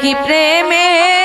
কি প্রেমের